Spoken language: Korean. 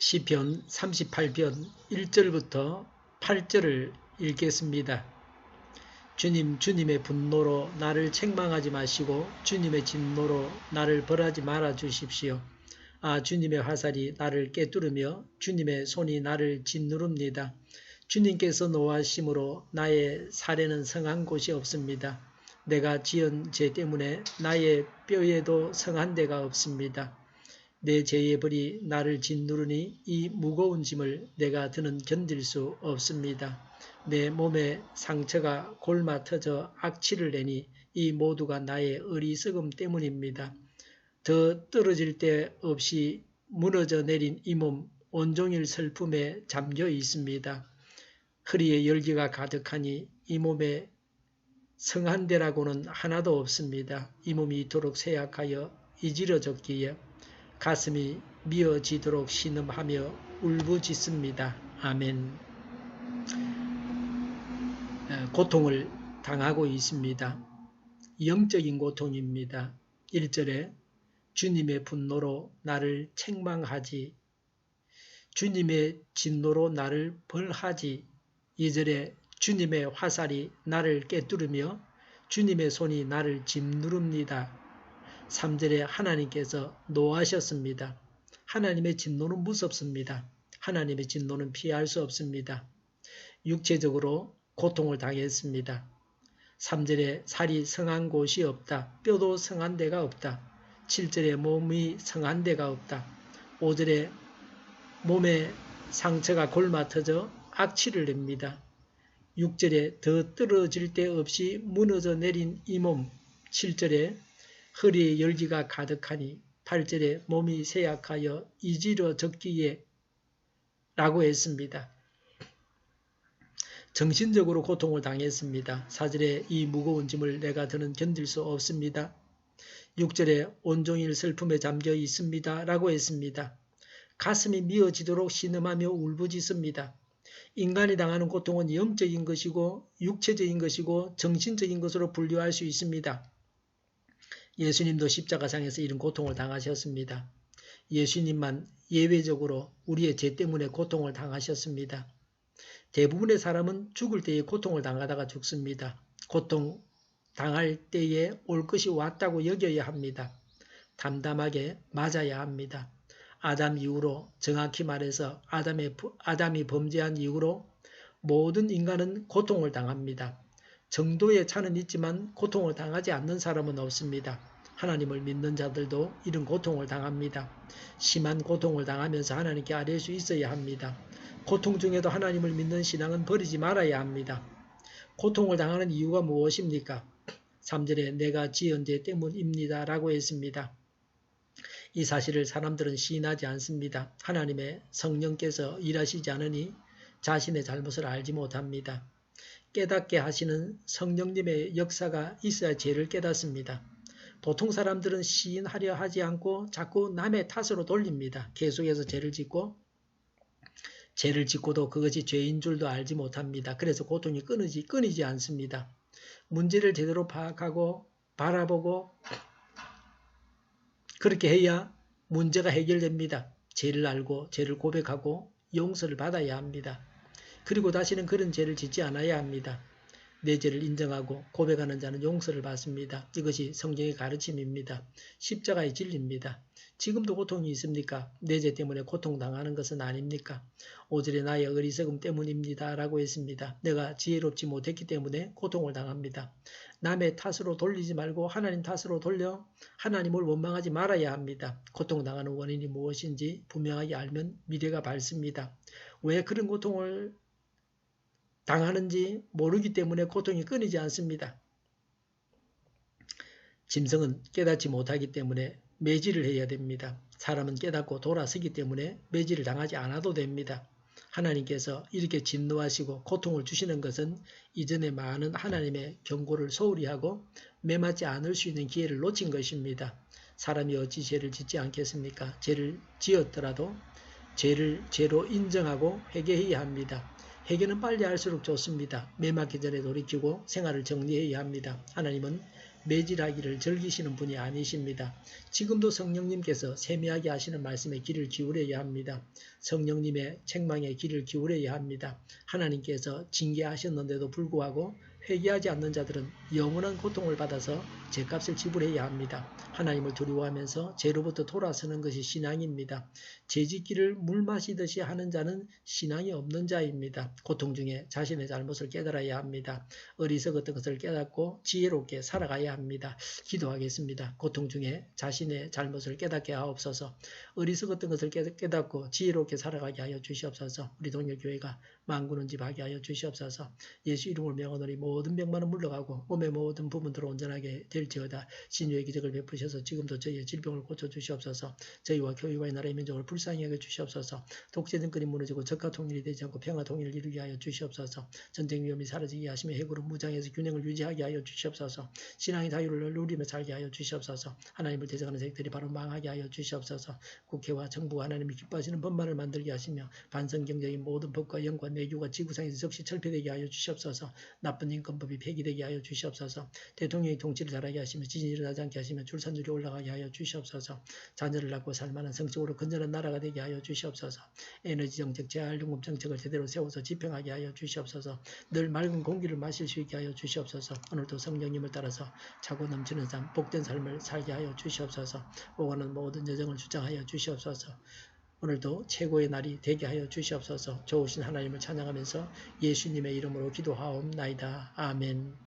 시편 38편 1절부터 8절을 읽겠습니다. 주님 주님의 분노로 나를 책망하지 마시고 주님의 진노로 나를 벌하지 말아 주십시오. 아 주님의 화살이 나를 깨뚫으며 주님의 손이 나를 짓누릅니다. 주님께서 노하심으로 나의 살에는 성한 곳이 없습니다. 내가 지은 죄 때문에 나의 뼈에도 성한 데가 없습니다. 내 죄의 벌이 나를 짓누르니 이 무거운 짐을 내가 드는 견딜 수 없습니다. 내 몸에 상처가 골마 터져 악취를 내니 이 모두가 나의 어리석음 때문입니다. 더 떨어질 데 없이 무너져 내린 이 몸 온종일 슬픔에 잠겨 있습니다. 허리에 열기가 가득하니 이 몸에 성한 데라고는 하나도 없습니다. 이 몸이 이토록 쇠약하여 이지러졌기에 가슴이 미어지도록 신음하며 울부짖습니다. 아멘. 고통을 당하고 있습니다. 영적인 고통입니다. 1절에 주님의 분노로 나를 책망하지 주님의 진노로 나를 벌하지 2절에 주님의 화살이 나를 깨뚫으며 주님의 손이 나를 짓누릅니다. 3절에 하나님께서 노하셨습니다. 하나님의 진노는 무섭습니다. 하나님의 진노는 피할 수 없습니다. 육체적으로 고통을 당했습니다. 3절에 살이 성한 곳이 없다. 뼈도 성한 데가 없다. 7절에 몸이 성한 데가 없다. 5절에 몸에 상처가 골마 터져 악취를 냅니다. 6절에 더 떨어질 데 없이 무너져 내린 이 몸 7절에 허리에 열기가 가득하니 8절에 몸이 쇠약하여 이지러졌기에 라고 했습니다. 정신적으로 고통을 당했습니다. 4절에 이 무거운 짐을 내가 더는 견딜 수 없습니다. 6절에 온종일 슬픔에 잠겨 있습니다. 라고 했습니다. 가슴이 미어지도록 신음하며 울부짖습니다. 인간이 당하는 고통은 영적인 것이고 육체적인 것이고 정신적인 것으로 분류할 수 있습니다. 예수님도 십자가상에서 이런 고통을 당하셨습니다. 예수님만 예외적으로 우리의 죄 때문에 고통을 당하셨습니다. 대부분의 사람은 죽을 때에 고통을 당하다가 죽습니다. 고통 당할 때에 올 것이 왔다고 여겨야 합니다. 담담하게 맞아야 합니다. 아담 이후로 정확히 말해서 아담의, 아담이 범죄한 이후로 모든 인간은 고통을 당합니다. 정도의 차는 있지만 고통을 당하지 않는 사람은 없습니다. 하나님을 믿는 자들도 이런 고통을 당합니다. 심한 고통을 당하면서 하나님께 아뢰 수 있어야 합니다. 고통 중에도 하나님을 믿는 신앙은 버리지 말아야 합니다. 고통을 당하는 이유가 무엇입니까? 3절에 내가 지은 죄 때문입니다. 라고 했습니다. 이 사실을 사람들은 시인하지 않습니다. 하나님의 성령께서 일하시지 않으니 자신의 잘못을 알지 못합니다. 깨닫게 하시는 성령님의 역사가 있어야 죄를 깨닫습니다. 보통 사람들은 시인하려 하지 않고 자꾸 남의 탓으로 돌립니다. 계속해서 죄를 짓고 죄를 짓고도 그것이 죄인 줄도 알지 못합니다. 그래서 고통이 끊이지, 끊이지 않습니다. 문제를 제대로 파악하고 바라보고 그렇게 해야 문제가 해결됩니다. 죄를 알고 죄를 고백하고 용서를 받아야 합니다. 그리고 다시는 그런 죄를 짓지 않아야 합니다. 내 죄를 인정하고 고백하는 자는 용서를 받습니다. 이것이 성경의 가르침입니다. 십자가의 진리입니다. 지금도 고통이 있습니까? 내 죄 때문에 고통당하는 것은 아닙니까? 오절에 나의 어리석음 때문입니다. 라고 했습니다. 내가 지혜롭지 못했기 때문에 고통을 당합니다. 남의 탓으로 돌리지 말고 하나님 탓으로 돌려 하나님을 원망하지 말아야 합니다. 고통당하는 원인이 무엇인지 분명하게 알면 미래가 밝습니다. 왜 그런 고통을 당하는지 모르기 때문에 고통이 끊이지 않습니다. 짐승은 깨닫지 못하기 때문에 매질을 해야 됩니다. 사람은 깨닫고 돌아서기 때문에 매질을 당하지 않아도 됩니다. 하나님께서 이렇게 진노하시고 고통을 주시는 것은 이전에 많은 하나님의 경고를 소홀히 하고 매맞지 않을 수 있는 기회를 놓친 것입니다. 사람이 어찌 죄를 짓지 않겠습니까? 죄를 지었더라도 죄를 죄로 인정하고 회개해야 합니다. 회개는 빨리 할수록 좋습니다. 매맞기 전에 돌이키고 생활을 정리해야 합니다. 하나님은 매질하기를 즐기시는 분이 아니십니다. 지금도 성령님께서 세미하게 하시는 말씀에 귀를 기울여야 합니다. 성령님의 책망에 귀를 기울여야 합니다. 하나님께서 징계하셨는데도 불구하고 회개하지 않는 자들은 영원한 고통을 받아서 죄값을 지불해야 합니다. 하나님을 두려워하면서 죄로부터 돌아서는 것이 신앙입니다. 죄짓기를 물 마시듯이 하는 자는 신앙이 없는 자입니다. 고통 중에 자신의 잘못을 깨달아야 합니다. 어리석었던 것을 깨닫고 지혜롭게 살아가야 합니다. 기도하겠습니다. 고통 중에 자신의 잘못을 깨닫게 하옵소서. 어리석었던 것을 깨닫고 지혜롭게 살아가게 하여 주시옵소서. 우리 동일교회가 망구는 집 하게 하여 주시옵소서. 예수 이름을 명하노니 모든 병만은 물러가고 몸의 모든 부분들을 온전하게 될지어다. 신유의 기적을 베푸셔서 지금도 저희의 질병을 고쳐 주시옵소서. 저희와 교회와 나라의 민족을 불쌍히 여겨 주시옵소서. 독재 정권이 무너지고 적가 통일이 되지 않고 평화 통일을 이루게 하여 주시옵소서. 전쟁 위험이 사라지게 하시며 핵으로 무장해서 균형을 유지하게 하여 주시옵소서. 신앙의 자유를 누리며 살게 하여 주시옵소서. 하나님을 대적하는 세력들이 바로 망하게 하여 주시옵소서. 국회와 정부가 하나님이 기뻐하시는 법만을 만들게 하시며 반성경적인 모든 법과 영과 내교가 지구상에서 즉시 철폐되게 하여 주시옵소서. 나쁜 인권법이 폐기되게 하여 주시옵소서. 대통령이 통치를 잘하 게 하시며 지진이 일어나지 않게 하시며 출산율이 올라가게 하여 주시옵소서. 자녀를 낳고 살만한 성적으로 건전한 나라가 되게 하여 주시옵소서. 에너지 정책, 재활용금 정책을 제대로 세워서 집행하게 하여 주시옵소서. 늘 맑은 공기를 마실 수 있게 하여 주시옵소서. 오늘도 성령님을 따라서 차고 넘치는 삶, 복된 삶을 살게 하여 주시옵소서. 오가는 모든 여정을 주장하여 주시옵소서. 오늘도 최고의 날이 되게 하여 주시옵소서. 좋으신 하나님을 찬양하면서 예수님의 이름으로 기도하옵나이다. 아멘.